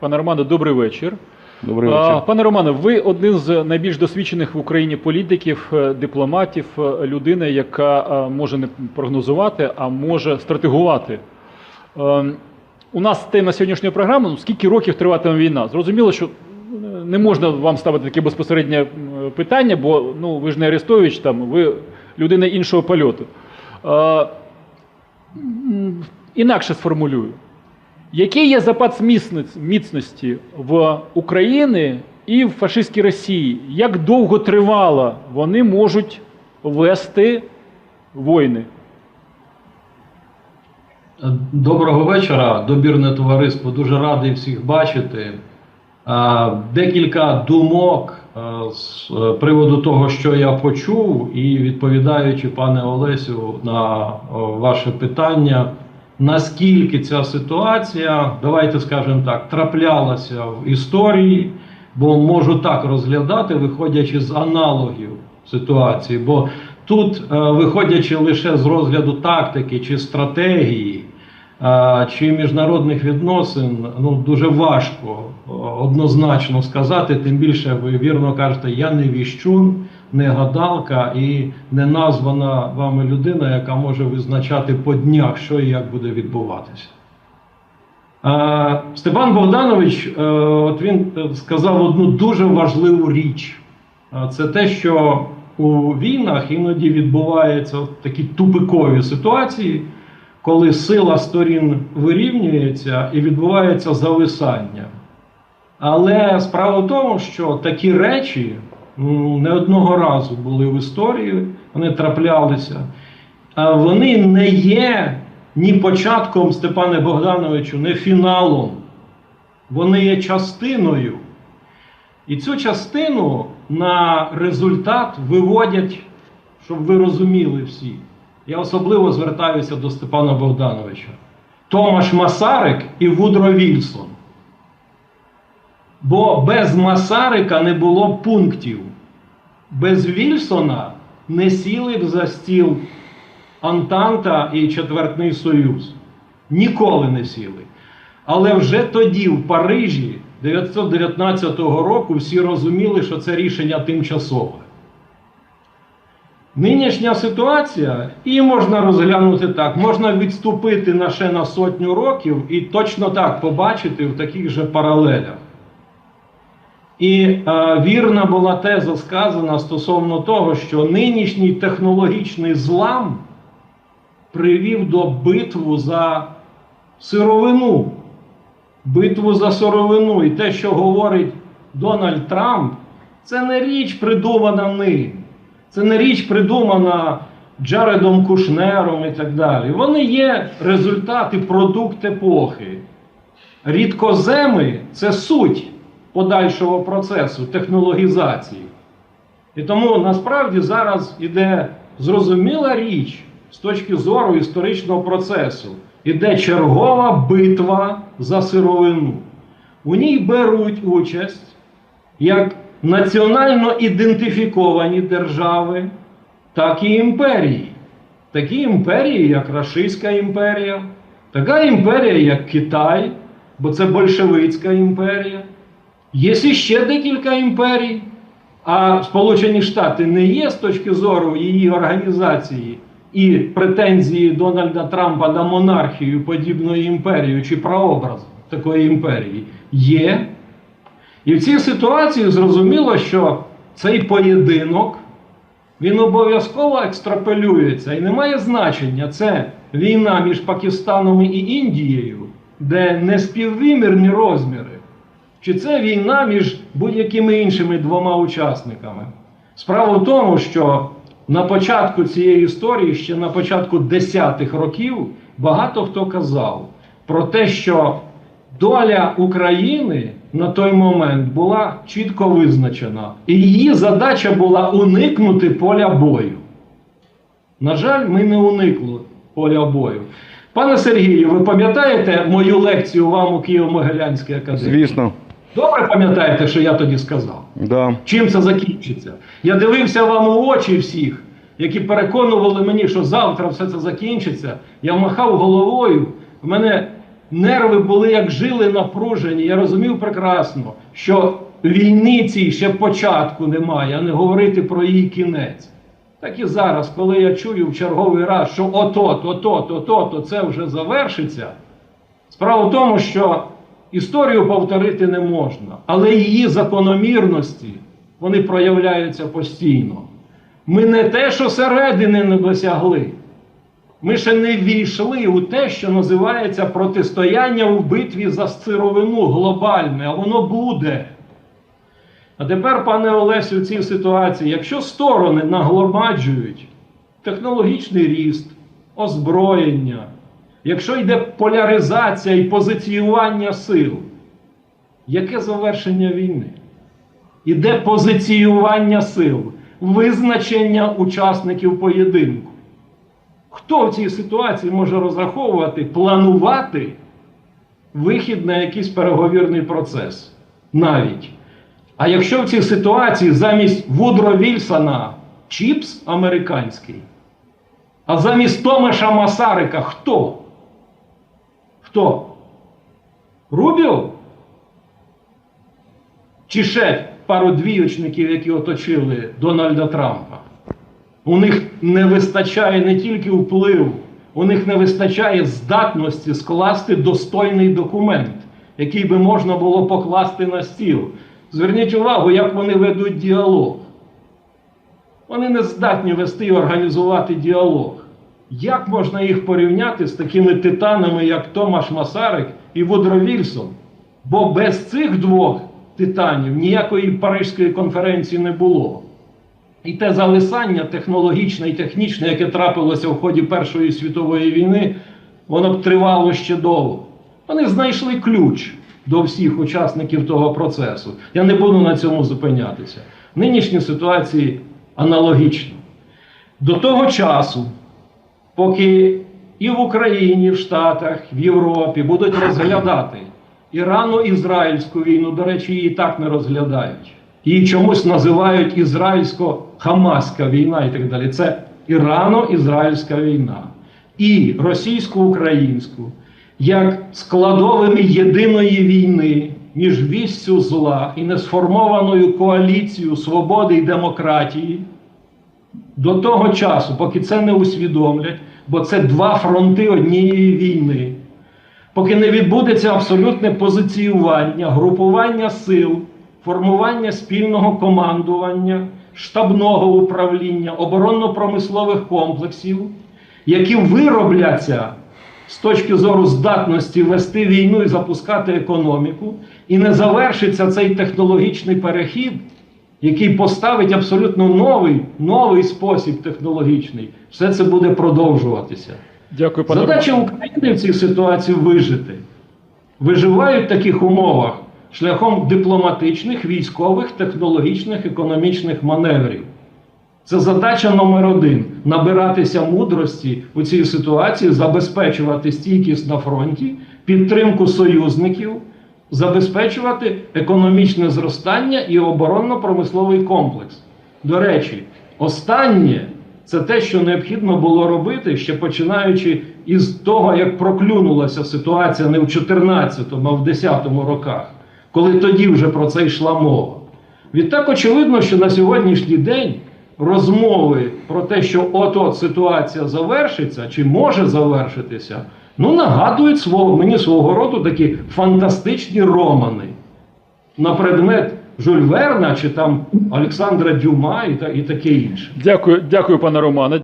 Пане Романе, добрий вечір. Добрий вечір. Пане Романе, ви один з найбільш досвідчених в Україні політиків, е, дипломатів, е, людина, яка е, може не прогнозувати, а може стратегувати. Е, У нас тема сьогоднішньої програми: ну, скільки років триватиме війна? Зрозуміло, що не можна вам ставити таке безпосереднє питання, бо ну, ви ж не Арестович, там, ви людина іншого польоту. Інакше сформулюю. Який є запас міцності в Україні і в фашистській Росії? Як довго тривало вони можуть вести війни? Доброго вечора, добірне товариство. Дуже радий всіх бачити. Декілька думок з приводу того, що я почув, і відповідаючи, пане Олесю, на ваше питання, наскільки ця ситуація, давайте скажемо так, траплялася в історії, бо можу так розглядати, виходячи з аналогів ситуації. Бо тут, е, виходячи лише з розгляду тактики чи стратегії, е, чи міжнародних відносин, ну дуже важко е, однозначно сказати. Тим більше ви вірно кажете, я не віщун, не гадалка і не названа вами людина, яка може визначати по днях, що і як буде відбуватися. Степан Богданович, е, от він сказав одну дуже важливу річ. Це те, що у війнах іноді відбуваються такі тупикові ситуації, коли сила сторін вирівнюється і відбувається зависання. Але справа в тому, що такі речі не одного разу були в історії, вони траплялися. Вони не є ні початком Степане Богдановичу, не фіналом. Вони є частиною. І цю частину на результат виводять, щоб ви розуміли всі. Я особливо звертаюся до Степана Богдановича. Томаш Масарик і Вудро Вільсон. Бо без Масарика не було пунктів. Без Вільсона не сіли б за стіл Антанта і Четвертний Союз. Ніколи не сіли. Але вже тоді, в Парижі, 919 року, всі розуміли, що це рішення тимчасове. Нинішня ситуація, її можна розглянути так, можна відступити на ще на сотню років і точно так побачити в таких же паралелях. І е, вірна була теза сказана стосовно того, що нинішній технологічний злам привів до битву за сировину. Битву за сировину. І те, що говорить Дональд Трамп, це не річ придумана ним. Це не річ придумана Джаредом Кушнером і так далі. Вони є результати, продукт епохи. Рідкоземи це суть подальшого процесу технологізації. І тому насправді зараз іде зрозуміла річ з точки зору історичного процесу. Іде чергова битва за сировину. У ній беруть участь як національно ідентифіковані держави, так і імперії. Такі імперії, як Рашистська імперія, така імперія, як Китай, бо це Большевицька імперія. Є ще декілька імперій, а Сполучені Штати не є з точки зору її організації і претензії Дональда Трампа на монархію подібної імперії чи прообраз такої імперії є. І в цій ситуації зрозуміло, що цей поєдинок він обов'язково екстраполюється і не має значення. Це війна між Пакистаном і Індією, де неспіввимірні розміри. Чи це війна між будь-якими іншими двома учасниками? Справа в тому, що на початку цієї історії, ще на початку десятих років, багато хто казав про те, що доля України на той момент була чітко визначена, і її задача була уникнути поля бою. На жаль, ми не уникли поля бою. Пане Сергію, ви пам'ятаєте мою лекцію вам у Києво-Могилянській академії? Звісно, Добре пам'ятаєте, що я тоді сказав? да. Чим це закінчиться? Я дивився вам у очі всіх, які переконували мені, що завтра все це закінчиться. Я махав головою. В мене нерви були як жили напружені. Я розумів прекрасно, що війни цій ще початку немає, а не говорити про її кінець. Так і зараз, коли я чую в черговий раз, що от-от, от-от, от-от, то це вже завершиться. Справа в тому, що історію повторити не можна, але її закономірності вони проявляються постійно. Ми не те, що середини не досягли. Ми ще не війшли у те, що називається протистояння у битві за сировину глобальне, а воно буде. А тепер, пане Олесю, в цій ситуації, якщо сторони нагромаджують технологічний ріст, озброєння, якщо йде поляризація і позиціювання сил, яке завершення війни? Іде позиціювання сил, визначення учасників поєдинку. Хто в цій ситуації може розраховувати, планувати вихід на якийсь переговірний процес? Навіть. А якщо в цій ситуації замість Вудро Вільсона чіпс американський, а замість Томаша Масарика хто? Хто? Рубіо? Чи ще пару двіючників, які оточили Дональда Трампа? У них не вистачає не тільки впливу, у них не вистачає здатності скласти достойний документ, який би можна було покласти на стіл. Зверніть увагу, як вони ведуть діалог. Вони не здатні вести і організувати діалог. Як можна їх порівняти з такими титанами, як Томаш Масарик і Вудро Вільсон? Бо без цих двох титанів ніякої Паризької конференції не було. І те залисання технологічне і технічне, яке трапилося в ході Першої світової війни, воно б тривало ще довго. Вони знайшли ключ до всіх учасників того процесу. Я не буду на цьому зупинятися. Нинішні ситуації аналогічні. До того часу, поки і в Україні, і в Штатах, в Європі будуть розглядати Ірано-Ізраїльську війну, до речі, її так не розглядають. Її чомусь називають ізраїльсько-хамаська війна і так далі. Це Ірано-Ізраїльська війна. І російсько-українську, як складовими єдиної війни між віссю зла і несформованою коаліцією свободи і демократії до того часу, поки це не усвідомлять, бо це два фронти однієї війни, поки не відбудеться абсолютне позиціювання, групування сил, формування спільного командування, штабного управління, оборонно-промислових комплексів, які виробляться з точки зору здатності вести війну і запускати економіку, і не завершиться цей технологічний перехід, який поставить абсолютно новий, новий спосіб технологічний, все це буде продовжуватися. Дякую, пане Задача України в цій ситуації вижити. Виживають в таких умовах шляхом дипломатичних, військових, технологічних, економічних маневрів. Це задача номер один набиратися мудрості у цій ситуації, забезпечувати стійкість на фронті, підтримку союзників, забезпечувати економічне зростання і оборонно-промисловий комплекс. До речі, останнє це те, що необхідно було робити, ще починаючи із того, як проклюнулася ситуація не в 14-му, а в 10-му роках, коли тоді вже про це йшла мова. Відтак, очевидно, що на сьогоднішній день розмови про те, що от-от ситуація завершиться чи може завершитися, ну нагадують свого, мені свого роду такі фантастичні романи на предмет Жюль Верна чи там Олександра Дюма і, та, і таке інше. Дякую, дякую, пане Романе.